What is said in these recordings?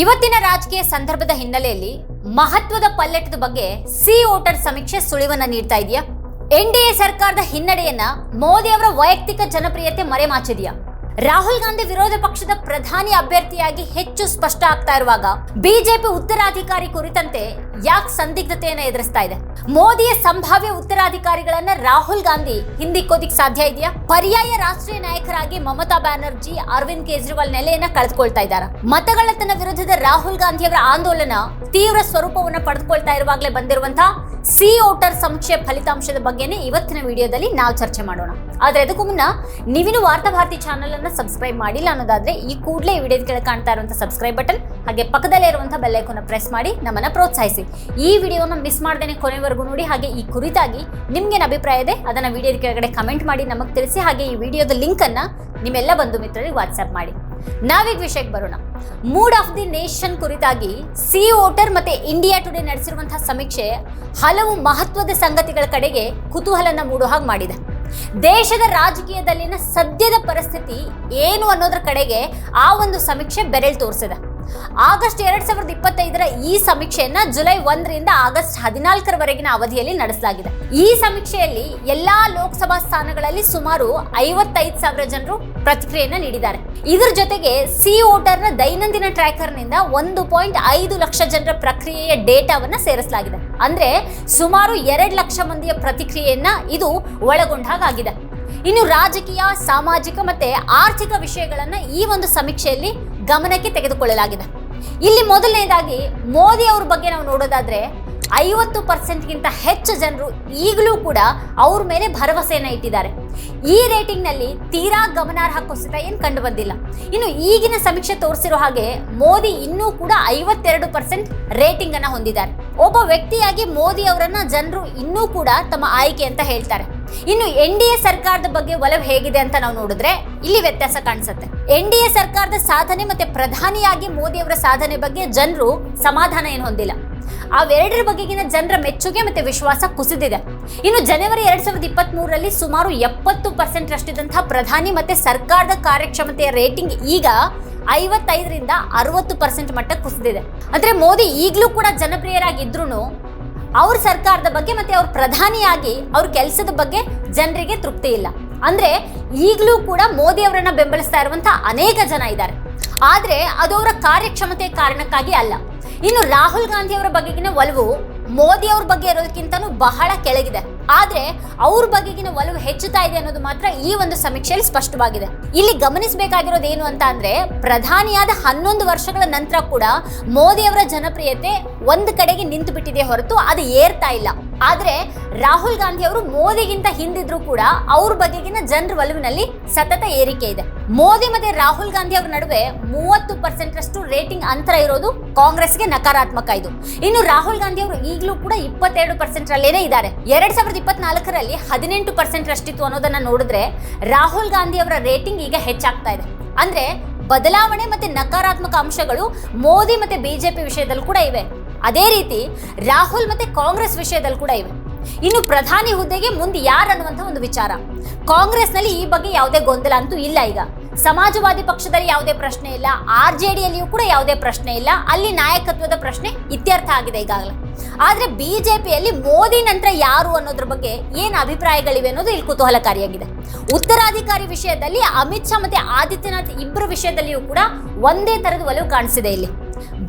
ಇವತ್ತಿನ ರಾಜಕೀಯ ಸಂದರ್ಭದ ಹಿನ್ನೆಲೆಯಲ್ಲಿ ಮಹತ್ವದ ಪಲ್ಲೆಟದ ಬಗ್ಗೆ ಸಿ ವೋಟರ್ ಸಮೀಕ್ಷೆ ಸುಳಿವನ್ನ ನೀಡ್ತಾ ಇದೆಯಾ? ಎನ್ಡಿಎ ಸರ್ಕಾರದ ಹಿನ್ನಡೆಯನ್ನ ಮೋದಿ ಅವರ ವೈಯಕ್ತಿಕ ಜನಪ್ರಿಯತೆ ಮರೆಮಾಚಿದೆಯಾ? ರಾಹುಲ್ ಗಾಂಧಿ ವಿರೋಧ ಪಕ್ಷದ ಪ್ರಧಾನಿ ಅಭ್ಯರ್ಥಿಯಾಗಿ ಹೆಚ್ಚು ಸ್ಪಷ್ಟ ಆಗ್ತಾ ಇರುವಾಗ ಬಿಜೆಪಿ ಉತ್ತರಾಧಿಕಾರಿ ಕುರಿತಂತೆ ಯಾಕೆ ಸಂದಿಗ್ಧತೆಯನ್ನು ಎದುರಿಸ್ತಾ ಇದೆ? ಮೋದಿಯ ಸಂಭಾವ್ಯ ಉತ್ತರಾಧಿಕಾರಿಗಳನ್ನ ರಾಹುಲ್ ಗಾಂಧಿ ಹಿಂದಿಕ್ಕೋದಿಕ್ ಸಾಧ್ಯ ಇದೆಯಾ? ಪರ್ಯಾಯ ರಾಷ್ಟ್ರೀಯ ನಾಯಕರಾಗಿ ಮಮತಾ ಬ್ಯಾನರ್ಜಿ, ಅರವಿಂದ್ ಕೇಜ್ರಿವಾಲ್ ನೆಲೆಯನ್ನ ಕಳೆದುಕೊಳ್ತಾ ಇದ್ದಾರೆ? ಮತಗಳತನ ವಿರುದ್ಧದ ರಾಹುಲ್ ಗಾಂಧಿ ಅವರ ಆಂದೋಲನ ತೀವ್ರ ಸ್ವರೂಪವನ್ನು ಪಡೆದುಕೊಳ್ತಾ ಇರುವಾಗಲೇ ಬಂದಿರುವಂತಹ ಸಿ ಓಟರ್ ಸಮೀಕ್ಷೆ ಫಲಿತಾಂಶದ ಬಗ್ಗೆನೇ ಇವತ್ತಿನ ವಿಡಿಯೋದಲ್ಲಿ ನಾವು ಚರ್ಚೆ ಮಾಡೋಣ. ಆದ್ರೆ ಅದಕ್ಕೂ ಮುನ್ನ ನೀವಿನ್ನು ವಾರ್ತಾಭಾರತಿ ಚಾನಲ್ ಅನ್ನ ಸಬ್ಸ್ಕ್ರೈಬ್ ಮಾಡಿಲ್ಲ ಅನ್ನೋದಾದ್ರೆ ಈ ಕೂಡಲೇ ಈ ವಿಡಿಯೋದ ಕೆಳಗೆ ಕಾಣ್ತಾ ಇರುವಂತಹ ಸಬ್ಸ್ಕ್ರೈಬ್ ಬಟನ್, ಹಾಗೆ ಪಕ್ಕದಲ್ಲೇ ಇರುವಂತಹ ಬೆಲ್ಲೈಕೋನ ಪ್ರೆಸ್ ಮಾಡಿ ನಮ್ಮನ್ನ ಪ್ರೋತ್ಸಾಹಿಸಿ. ಈ ವಿಡಿಯೋನ ಮಿಸ್ ಮಾಡ್ದೇನೆ ಕೊನೆವರೆಗೂ ನೋಡಿ ಹಾಗೆ ಈ ಕುರಿತಾಗಿ ನಿಮ್ಗೇನು ಅಭಿಪ್ರಾಯ ಇದೆ, ಅದನ್ನ ವಿಡಿಯೋದ ಕೆಳಗಡೆ ಕಮೆಂಟ್ ಮಾಡಿ ನಮಗೆ ತಿಳಿಸಿ, ಹಾಗೆ ಈ ವಿಡಿಯೋದ ಲಿಂಕ್ ಅನ್ನ ನಿಮ್ಮೆಲ್ಲ ಬಂಧು ಮಿತ್ರರಿಗೆ ವಾಟ್ಸ್ಆಪ್ ಮಾಡಿ. ನಾವೀಗ ವಿಷಯಕ್ಕೆ ಬರೋಣ. ಮೂಡ್ ಆಫ್ ದಿ ನೇಷನ್ ಕುರಿತಾಗಿ ಸಿ ವೋಟರ್ ಮತ್ತೆ ಇಂಡಿಯಾ ಟುಡೇ ನಡೆಸಿರುವಂತಹ ಸಮೀಕ್ಷೆ ಹಲವು ಮಹತ್ವದ ಸಂಗತಿಗಳ ಕಡೆಗೆ ಕುತೂಹಲನ ಮೂಡೋ ಹಾಗೆ ಮಾಡಿದೆ. ದೇಶದ ರಾಜಕೀಯದಲ್ಲಿನ ಸದ್ಯದ ಪರಿಸ್ಥಿತಿ ಏನು ಅನ್ನೋದ್ರ ಕಡೆಗೆ ಆ ಒಂದು ಸಮೀಕ್ಷೆ ಬೆರಳು ತೋರಿಸಿದೆ. ಆಗಸ್ಟ್ ಎರಡ್ ಸಾವಿರದ ಇಪ್ಪತ್ತೈದರ ಈ ಸಮೀಕ್ಷೆಯನ್ನ ಜುಲೈ ಒಂದರಿಂದ ಆಗಸ್ಟ್ ಹದಿನಾಲ್ಕರವರೆಗಿನ ಅವಧಿಯಲ್ಲಿ ನಡೆಸಲಾಗಿದೆ. ಈ ಸಮೀಕ್ಷೆಯಲ್ಲಿ ಎಲ್ಲಾ ಲೋಕಸಭಾ ಸ್ಥಾನಗಳಲ್ಲಿ ಸುಮಾರು ಐವತ್ತೈದು ಸಾವಿರ ಜನರು ಪ್ರತಿಕ್ರಿಯೆಯನ್ನ ನೀಡಿದ್ದಾರೆ. ಇದರ ಜೊತೆಗೆ ಸಿ ವೋಟರ್ನ ದೈನಂದಿನ ಟ್ರ್ಯಾಕರ್ನಿಂದ ಒಂದು ಪಾಯಿಂಟ್ ಐದು ಲಕ್ಷ ಜನರ ಪ್ರಕ್ರಿಯೆಯ ಡೇಟಾವನ್ನ ಸೇರಿಸಲಾಗಿದೆ. ಅಂದ್ರೆ ಸುಮಾರು ಎರಡು ಲಕ್ಷ ಮಂದಿಯ ಪ್ರತಿಕ್ರಿಯೆಯನ್ನ ಇದು ಒಳಗೊಂಡ ಹಾಗಾಗಿದೆ. ಇನ್ನು ರಾಜಕೀಯ, ಸಾಮಾಜಿಕ ಮತ್ತೆ ಆರ್ಥಿಕ ವಿಷಯಗಳನ್ನ ಈ ಒಂದು ಸಮೀಕ್ಷೆಯಲ್ಲಿ ಗಮನಕ್ಕೆ ತೆಗೆದುಕೊಳ್ಳಲಾಗಿದೆ. ಇಲ್ಲಿ ಮೊದಲನೇದಾಗಿ ಮೋದಿ ಅವ್ರ ಬಗ್ಗೆ ನಾವು ನೋಡೋದಾದ್ರೆ ಐವತ್ತು ಪರ್ಸೆಂಟ್ಗಿಂತ ಹೆಚ್ಚು ಜನರು ಈಗಲೂ ಕೂಡ ಅವ್ರ ಮೇಲೆ ಭರವಸೆಯನ್ನ ಇಟ್ಟಿದ್ದಾರೆ. ಈ ರೇಟಿಂಗ್ನಲ್ಲಿ ತೀರಾ ಗಮನಾರ್ಹ ಕುಸಿತ ಏನು ಕಂಡು ಬಂದಿಲ್ಲ ಇನ್ನು ಈಗಿನ ಸಮೀಕ್ಷೆ ತೋರಿಸಿರೋ ಹಾಗೆ ಮೋದಿ ಇನ್ನೂ ಕೂಡ ಐವತ್ತೆರಡು ಪರ್ಸೆಂಟ್ ರೇಟಿಂಗ್ ಅನ್ನ ಹೊಂದಿದ್ದಾರೆ. ಒಬ್ಬ ವ್ಯಕ್ತಿಯಾಗಿ ಮೋದಿ ಅವರನ್ನು ಜನರು ಇನ್ನೂ ಕೂಡ ತಮ್ಮ ಆಯ್ಕೆ ಅಂತ ಹೇಳ್ತಾರೆ. ಇನ್ನು ಎನ್ ಡಿ ಎ ಸರ್ಕಾರದ ಬಗ್ಗೆ ಒಲವು ಹೇಗಿದೆ ಅಂತ ನಾವು ನೋಡಿದ್ರೆ ಇಲ್ಲಿ ವ್ಯತ್ಯಾಸ ಕಾಣಿಸುತ್ತೆ. ಎನ್ ಡಿ ಎ ಸರ್ಕಾರದ ಸಾಧನೆ ಮತ್ತೆ ಪ್ರಧಾನಿಯಾಗಿ ಮೋದಿ ಅವರ ಸಾಧನೆ ಬಗ್ಗೆ ಜನರು ಸಮಾಧಾನ ಏನು ಹೊಂದಿಲ್ಲ. ಅವೆರಡರ ಬಗೆಗಿನ ಜನರ ಮೆಚ್ಚುಗೆ ಮತ್ತೆ ವಿಶ್ವಾಸ ಕುಸಿದಿದೆ. ಇನ್ನು ಜನವರಿ ಎರಡ್ ಸಾವಿರದ ಇಪ್ಪತ್ತ್ ಮೂರರಲ್ಲಿ ಸುಮಾರು ಎಪ್ಪತ್ತು ಪರ್ಸೆಂಟ್ ರಷ್ಟಿದ್ದಂತಹ ಪ್ರಧಾನಿ ಮತ್ತೆ ಸರ್ಕಾರದ ಕಾರ್ಯಕ್ಷಮತೆಯ ರೇಟಿಂಗ್ ಈಗ ಐವತ್ತೈದರಿಂದ ಅರವತ್ತು ಪರ್ಸೆಂಟ್ ಮಟ್ಟ ಕುಸಿದಿದೆ. ಅಂದ್ರೆ ಮೋದಿ ಈಗಲೂ ಕೂಡ ಜನಪ್ರಿಯರಾಗಿದ್ರು ಅವ್ರ ಸರ್ಕಾರದ ಬಗ್ಗೆ ಮತ್ತೆ ಅವ್ರ ಪ್ರಧಾನಿಯಾಗಿ ಅವ್ರ ಕೆಲಸದ ಬಗ್ಗೆ ಜನರಿಗೆ ತೃಪ್ತಿ ಇಲ್ಲ. ಅಂದ್ರೆ ಈಗಲೂ ಕೂಡ ಮೋದಿ ಅವರನ್ನ ಬೆಂಬಲಿಸ್ತಾ ಇರುವಂತ ಅನೇಕ ಜನ ಇದ್ದಾರೆ. ಆದ್ರೆ ಅದು ಅವರ ಕಾರ್ಯಕ್ಷಮತೆ ಕಾರಣಕ್ಕಾಗಿ ಅಲ್ಲ. ಇನ್ನು ರಾಹುಲ್ ಗಾಂಧಿ ಅವರ ಬಗೆಗಿನ ಒಲವು ಮೋದಿ ಅವ್ರ ಬಗ್ಗೆ ಇರೋದಕ್ಕಿಂತನೂ ಬಹಳ ಕೆಳಗಿದೆ. ಆದ್ರೆ ಅವ್ರ ಬಗೆಗಿನ ಒಲವು ಹೆಚ್ಚುತ್ತಾ ಇದೆ ಅನ್ನೋದು ಮಾತ್ರ ಈ ಒಂದು ಸಮೀಕ್ಷೆಯಲ್ಲಿ ಸ್ಪಷ್ಟವಾಗಿದೆ. ಇಲ್ಲಿ ಗಮನಿಸಬೇಕಾಗಿರೋದು ಏನು ಅಂತ ಅಂದ್ರೆ ಪ್ರಧಾನಿಯಾದ ಹನ್ನೊಂದು ವರ್ಷಗಳ ನಂತರ ಕೂಡ ಮೋದಿ ಅವರ ಜನಪ್ರಿಯತೆ ಒಂದು ಕಡೆಗೆ ನಿಂತು ಬಿಟ್ಟಿದೆ ಹೊರತು ಅದು ಏರ್ತಾ ಇಲ್ಲ. ಆದ್ರೆ ರಾಹುಲ್ ಗಾಂಧಿ ಅವರು ಮೋದಿಗಿಂತ ಹಿಂದಿದ್ರು ಕೂಡ ಅವ್ರ ಬಗೆಗಿನ ಜನರ ಒಲವಿನಲ್ಲಿ ಸತತ ಏರಿಕೆ ಇದೆ. ಮೋದಿ ಮತ್ತೆ ರಾಹುಲ್ ಗಾಂಧಿ ಅವರ ನಡುವೆ ಮೂವತ್ತು ಪರ್ಸೆಂಟ್ ರಷ್ಟು ರೇಟಿಂಗ್ ಅಂತರ ಇರೋದು ಕಾಂಗ್ರೆಸ್ಗೆ ನಕಾರಾತ್ಮಕ ಇದು. ಇನ್ನು ರಾಹುಲ್ ಗಾಂಧಿ ಅವರು ಈಗಲೂ ಕೂಡ ಇಪ್ಪತ್ತೆರಡು ಪರ್ಸೆಂಟ್ ರಲ್ಲೇನೆ ಇದ್ದಾರೆ. ಎರಡ್ ಇಪ್ಪತ್ನಾಲ್ಕರಲ್ಲಿ ಹದಿನೆಂಟು ಪರ್ಸೆಂಟ್ ರಷ್ಟಿತ್ತು ಅನ್ನೋದನ್ನ ನೋಡಿದ್ರೆ ರಾಹುಲ್ ಗಾಂಧಿ ಅವರ ರೇಟಿಂಗ್ ಈಗ ಹೆಚ್ಚಾಗ್ತಾ ಇದೆ. ಅಂದ್ರೆ ಬದಲಾವಣೆ ಮತ್ತೆ ನಕಾರಾತ್ಮಕ ಅಂಶಗಳು ಮೋದಿ ಮತ್ತೆ ಬಿಜೆಪಿ ವಿಷಯದಲ್ಲಿ ಕೂಡ ಇವೆ. ಅದೇ ರೀತಿ ರಾಹುಲ್ ಮತ್ತೆ ಕಾಂಗ್ರೆಸ್ ವಿಷಯದಲ್ಲಿ ಕೂಡ ಇವೆ. ಇನ್ನು ಪ್ರಧಾನಿ ಹುದ್ದೆಗೆ ಮುಂದೆ ಯಾರು ಅನ್ನುವಂಥ ಒಂದು ವಿಚಾರ. ಕಾಂಗ್ರೆಸ್ನಲ್ಲಿ ಈ ಬಗ್ಗೆ ಯಾವುದೇ ಗೊಂದಲ ಅಂತೂ ಇಲ್ಲ ಈಗ. ಸಮಾಜವಾದಿ ಪಕ್ಷದಲ್ಲಿ ಯಾವುದೇ ಪ್ರಶ್ನೆ ಇಲ್ಲ, ಆರ್ ಜೆ ಡಿಯಲ್ಲಿಯೂ ಕೂಡ ಯಾವುದೇ ಪ್ರಶ್ನೆ ಇಲ್ಲ, ಅಲ್ಲಿ ನಾಯಕತ್ವದ ಪ್ರಶ್ನೆ ಇತ್ಯರ್ಥ ಆಗಿದೆ ಈಗಾಗಲೇ. ಆದ್ರೆ ಬಿಜೆಪಿಯಲ್ಲಿ ಮೋದಿ ನಂತರ ಯಾರು ಅನ್ನೋದ್ರ ಬಗ್ಗೆ ಏನು ಅಭಿಪ್ರಾಯಗಳಿವೆ ಅನ್ನೋದು ಇಲ್ಲಿ ಕುತೂಹಲಕಾರಿಯಾಗಿದೆ. ಉತ್ತರಾಧಿಕಾರಿ ವಿಷಯದಲ್ಲಿ ಅಮಿತ್ ಶಾ ಮತ್ತೆ ಆದಿತ್ಯನಾಥ್ ಇಬ್ಬರ ವಿಷಯದಲ್ಲಿಯೂ ಕೂಡ ಒಂದೇ ತರದ ಒಲವು ಕಾಣಿಸಿದೆ ಇಲ್ಲಿ.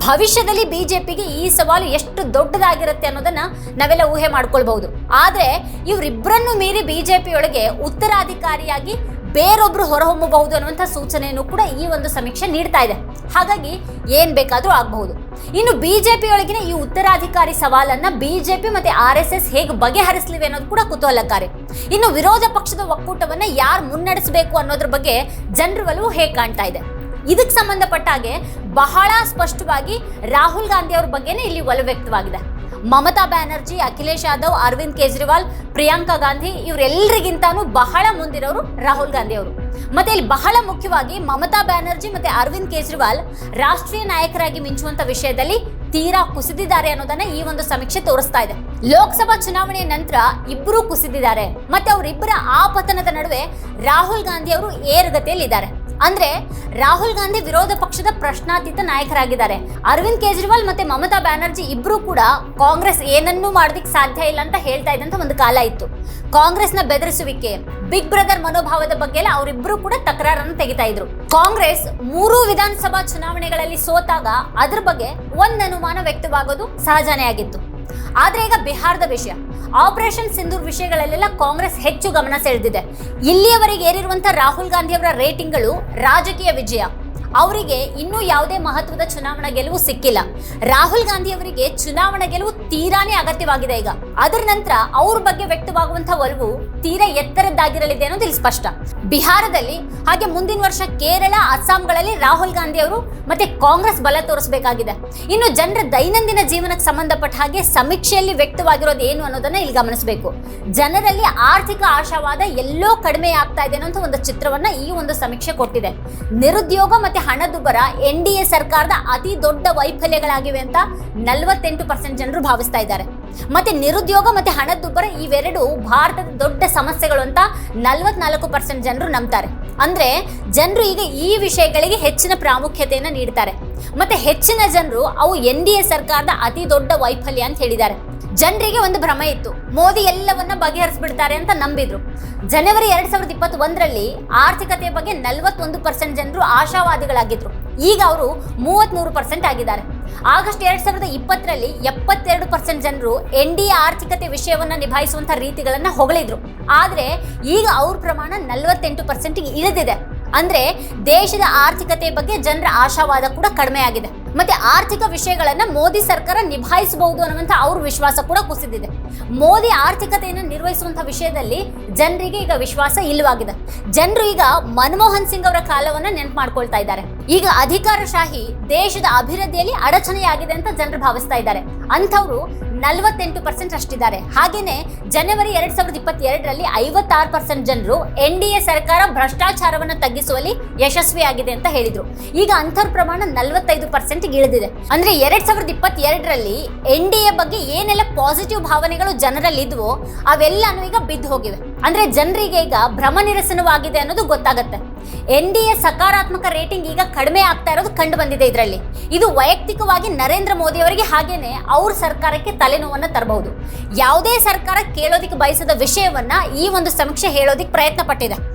ಭವಿಷ್ಯದಲ್ಲಿ ಬಿಜೆಪಿಗೆ ಈ ಸವಾಲು ಎಷ್ಟು ದೊಡ್ಡದಾಗಿರುತ್ತೆ ಅನ್ನೋದನ್ನ ನಾವೆಲ್ಲ ಊಹೆ ಮಾಡ್ಕೊಳ್ಬಹುದು. ಆದ್ರೆ ಇವರಿಬ್ಬರನ್ನು ಮೀರಿ ಬಿಜೆಪಿಯೊಳಗೆ ಉತ್ತರಾಧಿಕಾರಿಯಾಗಿ ಬೇರೊಬ್ರು ಹೊರಹೊಮ್ಮಬಹುದು ಅನ್ನುವಂಥ ಸೂಚನೆಯನ್ನು ಕೂಡ ಈ ಒಂದು ಸಮೀಕ್ಷೆ ನೀಡ್ತಾ ಇದೆ. ಹಾಗಾಗಿ ಏನ್ ಬೇಕಾದರೂ ಆಗಬಹುದು. ಇನ್ನು ಬಿಜೆಪಿ ಒಳಗಿನ ಈ ಉತ್ತರಾಧಿಕಾರಿ ಸವಾಲನ್ನ ಬಿಜೆಪಿ ಮತ್ತೆ ಆರ್ ಎಸ್ ಎಸ್ ಹೇಗೆ ಬಗೆಹರಿಸಲಿವೆ ಅನ್ನೋದು ಕೂಡ ಕುತೂಹಲಕಾರಿ. ಇನ್ನು ವಿರೋಧ ಪಕ್ಷದ ಒಕ್ಕೂಟವನ್ನ ಯಾರು ಮುನ್ನಡೆಸಬೇಕು ಅನ್ನೋದ್ರ ಬಗ್ಗೆ ಜನರ ಒಲವು ಹೇಗೆ ಕಾಣ್ತಾ ಇದೆ. ಇದಕ್ಕೆ ಸಂಬಂಧಪಟ್ಟ ಹಾಗೆ ಬಹಳ ಸ್ಪಷ್ಟವಾಗಿ ರಾಹುಲ್ ಗಾಂಧಿ ಅವ್ರ ಬಗ್ಗೆನೇ ಇಲ್ಲಿ ಒಲವು ವ್ಯಕ್ತವಾಗಿದೆ. ಮಮತಾ ಬ್ಯಾನರ್ಜಿ, ಅಖಿಲೇಶ್ ಯಾದವ್, ಅರವಿಂದ್ ಕೇಜ್ರಿವಾಲ್, ಪ್ರಿಯಾಂಕಾ ಗಾಂಧಿ ಇವರೆಲ್ಲರಿಗಿಂತಾನು ಬಹಳ ಮುಂದಿರೋರು ರಾಹುಲ್ ಗಾಂಧಿ ಅವರು. ಮತ್ತೆ ಇಲ್ಲಿ ಬಹಳ ಮುಖ್ಯವಾಗಿ ಮಮತಾ ಬ್ಯಾನರ್ಜಿ ಮತ್ತೆ ಅರವಿಂದ್ ಕೇಜ್ರಿವಾಲ್ ರಾಷ್ಟ್ರೀಯ ನಾಯಕರಾಗಿ ಮಿಂಚುವಂತ ವಿಷಯದಲ್ಲಿ ತೀರಾ ಕುಸಿದಿದ್ದಾರೆ ಅನ್ನೋದನ್ನ ಈ ಒಂದು ಸಮೀಕ್ಷೆ ತೋರಿಸ್ತಾ ಇದೆ. ಲೋಕಸಭಾ ಚುನಾವಣೆಯ ನಂತರ ಇಬ್ಬರು ಕುಸಿದಿದ್ದಾರೆ. ಮತ್ತೆ ಅವರಿಬ್ಬರ ಆ ಪತನದ ನಡುವೆ ರಾಹುಲ್ ಗಾಂಧಿ ಅವರು ಏರುಗತಿಯಲ್ಲಿದ್ದಾರೆ. ಅಂದ್ರೆ ರಾಹುಲ್ ಗಾಂಧಿ ವಿರೋಧ ಪಕ್ಷದ ಪ್ರಶ್ನಾತೀತ ನಾಯಕರಾಗಿದ್ದಾರೆ. ಅರವಿಂದ್ ಕೇಜ್ರಿವಾಲ್ ಮತ್ತೆ ಮಮತಾ ಬ್ಯಾನರ್ಜಿ ಇಬ್ರು ಕೂಡ ಕಾಂಗ್ರೆಸ್ ಏನನ್ನೂ ಮಾಡೋದಿಕ್ ಸಾಧ್ಯ ಇಲ್ಲ ಅಂತ ಹೇಳ್ತಾ ಇದ್ದಂತ ಒಂದು ಕಾಲ ಇತ್ತು. ಕಾಂಗ್ರೆಸ್ನ ಬೆದರಿಸುವಿಕೆ, ಬಿಗ್ ಬ್ರದರ್ ಮನೋಭಾವದ ಬಗ್ಗೆ ಎಲ್ಲ ಅವರಿಬ್ರು ಕೂಡ ತಕರಾರನ್ನು ತೆಗಿತಾ ಇದ್ರು. ಕಾಂಗ್ರೆಸ್ ಮೂರು ವಿಧಾನಸಭಾ ಚುನಾವಣೆಗಳಲ್ಲಿ ಸೋತಾಗ ಅದ್ರ ಬಗ್ಗೆ ಒಂದ್ ಅನುಮಾನ ವ್ಯಕ್ತವಾಗೋದು ಸಹಜನೇ ಆಗಿತ್ತು. ಆದ್ರೆ ಈಗ ಬಿಹಾರದ ವಿಷಯ. ಆಪರೇಷನ್ ಸಿಂಧೂರ್ ವಿಷಯಗಳಲ್ಲೆಲ್ಲ ಕಾಂಗ್ರೆಸ್ ಹೆಚ್ಚು ಗಮನ ಸೆಳೆದಿದೆ. ಇಲ್ಲಿಯವರೆಗೆ ಏರಿರುವಂತಹ ರಾಹುಲ್ ಗಾಂಧಿ ಅವರ ರೇಟಿಂಗ್ಗಳು ರಾಜಕೀಯ ವಿಜಯ. ಅವರಿಗೆ ಇನ್ನೂ ಯಾವುದೇ ಮಹತ್ವದ ಚುನಾವಣಾ ಗೆಲುವು ಸಿಕ್ಕಿಲ್ಲ. ರಾಹುಲ್ ಗಾಂಧಿ ಅವರಿಗೆ ಚುನಾವಣಾ ಗೆಲುವು ತೀರಾನೇ ಅಗತ್ಯವಾಗಿದೆ ಈಗ. ಅದರ ನಂತರ ಅವ್ರ ಬಗ್ಗೆ ವ್ಯಕ್ತವಾಗುವಂತಹ ಒಲವು ತೀರಾ ಎತ್ತರದ್ದಾಗಿರಲಿದೆ ಅನ್ನೋದು ಇಲ್ಲಿ ಸ್ಪಷ್ಟ. ಬಿಹಾರದಲ್ಲಿ ಹಾಗೆ ಮುಂದಿನ ವರ್ಷ ಕೇರಳ, ಅಸ್ಸಾಂಗಳಲ್ಲಿ ರಾಹುಲ್ ಗಾಂಧಿ ಅವರು ಮತ್ತೆ ಕಾಂಗ್ರೆಸ್ ಬಲ ತೋರಿಸಬೇಕಾಗಿದೆ. ಇನ್ನು ಜನರ ದೈನಂದಿನ ಜೀವನಕ್ಕೆ ಸಂಬಂಧಪಟ್ಟ ಹಾಗೆ ಸಮೀಕ್ಷೆಯಲ್ಲಿ ವ್ಯಕ್ತವಾಗಿರೋದು ಏನು ಅನ್ನೋದನ್ನ ಇಲ್ಲಿ ಗಮನಿಸಬೇಕು. ಜನರಲ್ಲಿ ಆರ್ಥಿಕ ಆಶಾವಾದ ಎಲ್ಲೋ ಕಡಿಮೆ ಆಗ್ತಾ ಇದೆ ಅನ್ನೋ ಒಂದು ಚಿತ್ರವನ್ನ ಈ ಒಂದು ಸಮೀಕ್ಷೆ ಕೊಟ್ಟಿದೆ. ನಿರುದ್ಯೋಗ ಮತ್ತೆ ಹಣದುಬ್ಬರ ಎನ್ ಡಿ ಎ ಸರ್ಕಾರದ ಅತಿ ದೊಡ್ಡ ವೈಫಲ್ಯಗಳಾಗಿವೆ ಅಂತ ನಲವತ್ತೆಂಟು ಪರ್ಸೆಂಟ್ ಜನರು ಭಾವಿಸ್ತಾ ಇದ್ದಾರೆ. ಮತ್ತೆ ನಿರುದ್ಯೋಗ ಮತ್ತೆ ಹಣದುಬ್ಬರ ಇವೆರಡು ಭಾರತದ ದೊಡ್ಡ ಸಮಸ್ಯೆಗಳು ಅಂತ ನಲವತ್ನಾಲ್ಕು ಪರ್ಸೆಂಟ್ ಜನರು ನಂಬ್ತಾರೆ. ಅಂದ್ರೆ ಜನರು ಈಗ ಈ ವಿಷಯಗಳಿಗೆ ಹೆಚ್ಚಿನ ಪ್ರಾಮುಖ್ಯತೆಯನ್ನು ನೀಡ್ತಾರೆ. ಮತ್ತೆ ಹೆಚ್ಚಿನ ಜನರು ಅವು ಎನ್ ಡಿ ಎ ಸರ್ಕಾರದ ಅತಿ ದೊಡ್ಡ ವೈಫಲ್ಯ ಅಂತ ಹೇಳಿದ್ದಾರೆ. ಜನರಿಗೆ ಒಂದು ಭ್ರಮ ಇತ್ತು. ಮೋದಿ ಎಲ್ಲವನ್ನ ಬಗೆಹರಿಸ್ಬಿಡ್ತಾರೆ ಅಂತ ನಂಬಿದ್ರು. ಜನವರಿ ಎರಡ್ ಸಾವಿರದ ಇಪ್ಪತ್ತ್ ಒಂದರಲ್ಲಿ ಆರ್ಥಿಕತೆಯ ಬಗ್ಗೆ ನಲವತ್ತೊಂದು ಪರ್ಸೆಂಟ್ ಜನರು ಆಶಾವಾದಿಗಳಾಗಿದ್ರು. ಈಗ ಅವರು ಮೂವತ್ಮೂರು ಪರ್ಸೆಂಟ್ ಆಗಿದ್ದಾರೆ. ಆಗಸ್ಟ್ ಎರಡ್ ಸಾವಿರದ ಇಪ್ಪತ್ತರಲ್ಲಿ ಎಪ್ಪತ್ತೆರಡು ಪರ್ಸೆಂಟ್ ಜನರು ಎನ್ ಡಿ ಆರ್ಥಿಕತೆ ವಿಷಯವನ್ನ ನಿಭಾಯಿಸುವಂತ ರೀತಿಗಳನ್ನ ಹೊಗಳಿದ್ರು. ಆದ್ರೆ ಈಗ ಅವ್ರ ಪ್ರಮಾಣ ನಲವತ್ತೆಂಟು ಪರ್ಸೆಂಟ್ಗೆ ಇಳಿದಿದೆ. ಅಂದ್ರೆ ದೇಶದ ಆರ್ಥಿಕತೆ ಬಗ್ಗೆ ಜನರ ಆಶಾವಾದ ಕೂಡ ಕಡಿಮೆ ಆಗಿದೆ. ಮತ್ತೆ ಆರ್ಥಿಕ ವಿಷಯಗಳನ್ನ ಮೋದಿ ಸರ್ಕಾರ ನಿಭಾಯಿಸಬಹುದು ಅನ್ನುವಂತ ಅವ್ರ ವಿಶ್ವಾಸ ಕೂಡ ಕುಸಿದಿದೆ. ಮೋದಿ ಆರ್ಥಿಕತೆಯನ್ನು ನಿರ್ವಹಿಸುವಂತಹ ವಿಷಯದಲ್ಲಿ ಜನರಿಗೆ ಈಗ ವಿಶ್ವಾಸ ಇಲ್ಲವಾಗಿದೆ. ಜನರು ಈಗ ಮನಮೋಹನ್ ಸಿಂಗ್ ಅವರ ಕಾಲವನ್ನ ನೆನಪು ಮಾಡ್ಕೊಳ್ತಾ ಇದ್ದಾರೆ. ಈಗ ಅಧಿಕಾರಶಾಹಿ ದೇಶದ ಅಭಿವೃದ್ಧಿಯಲ್ಲಿ ಅಡಚಣೆಯಾಗಿದೆ ಅಂತ ಜನರು ಭಾವಿಸ್ತಾ ಇದ್ದಾರೆ. ಅಂಥವ್ರು ನಲವತ್ತೆಂಟು ಪರ್ಸೆಂಟ್ ಅಷ್ಟಿದ್ದಾರೆ ಹಾಗೇನೆ ಜನವರಿ ಎರಡ್ ಸಾವಿರದ ಇಪ್ಪತ್ತೆರಡರಲ್ಲಿ ಐವತ್ತಾರು ಪರ್ಸೆಂಟ್ ಜನರು ಎನ್ ಡಿ ಎ ಸರ್ಕಾರ ಭ್ರಷ್ಟಾಚಾರವನ್ನು ತಗ್ಗಿಸುವಲ್ಲಿ ಯಶಸ್ವಿಯಾಗಿದೆ ಅಂತ ಹೇಳಿದ್ರು. ಈಗ ಅಂಥವ್ರ ಪ್ರಮಾಣ ನಲವತ್ತೈದು ಪರ್ಸೆಂಟ್ ಇಳಿದಿದೆ. ಅಂದ್ರೆ ಎರಡ್ ಸಾವಿರದ ಇಪ್ಪತ್ತೆರಡರಲ್ಲಿ ಎನ್ ಡಿ ಎ ಬಗ್ಗೆ ಏನೆಲ್ಲ ಪಾಸಿಟಿವ್ ಭಾವನೆಗಳು ಜನರಲ್ಲಿ ಇದ್ವು ಅವೆಲ್ಲನೂ ಈಗ ಬಿದ್ದು ಹೋಗಿವೆ. ಅಂದ್ರೆ ಜನರಿಗೆ ಈಗ ಭ್ರಮ ನಿರಸನವಾಗಿದೆ ಅನ್ನೋದು ಗೊತ್ತಾಗುತ್ತೆ. ಎನ್ ಡಿ ಎ ಸಕಾರಾತ್ಮಕ ರೇಟಿಂಗ್ ಈಗ ಕಡಿಮೆ ಆಗ್ತಾ ಇರೋದು ಕಂಡು ಬಂದಿದೆ ಇದರಲ್ಲಿ. ಇದು ವೈಯಕ್ತಿಕವಾಗಿ ನರೇಂದ್ರ ಮೋದಿ ಅವರಿಗೆ ಹಾಗೇನೆ ಅವ್ರ ಸರ್ಕಾರಕ್ಕೆ ತಲೆನೋವನ್ನ ತರಬಹುದು. ಯಾವುದೇ ಸರ್ಕಾರ ಕೇಳೋದಿಕ್ಕೆ ಬಯಸದ ವಿಷಯವನ್ನ ಈ ಒಂದು ಸಮೀಕ್ಷೆ ಹೇಳೋದಿಕ್ಕೆ ಪ್ರಯತ್ನ ಪಟ್ಟಿದೆ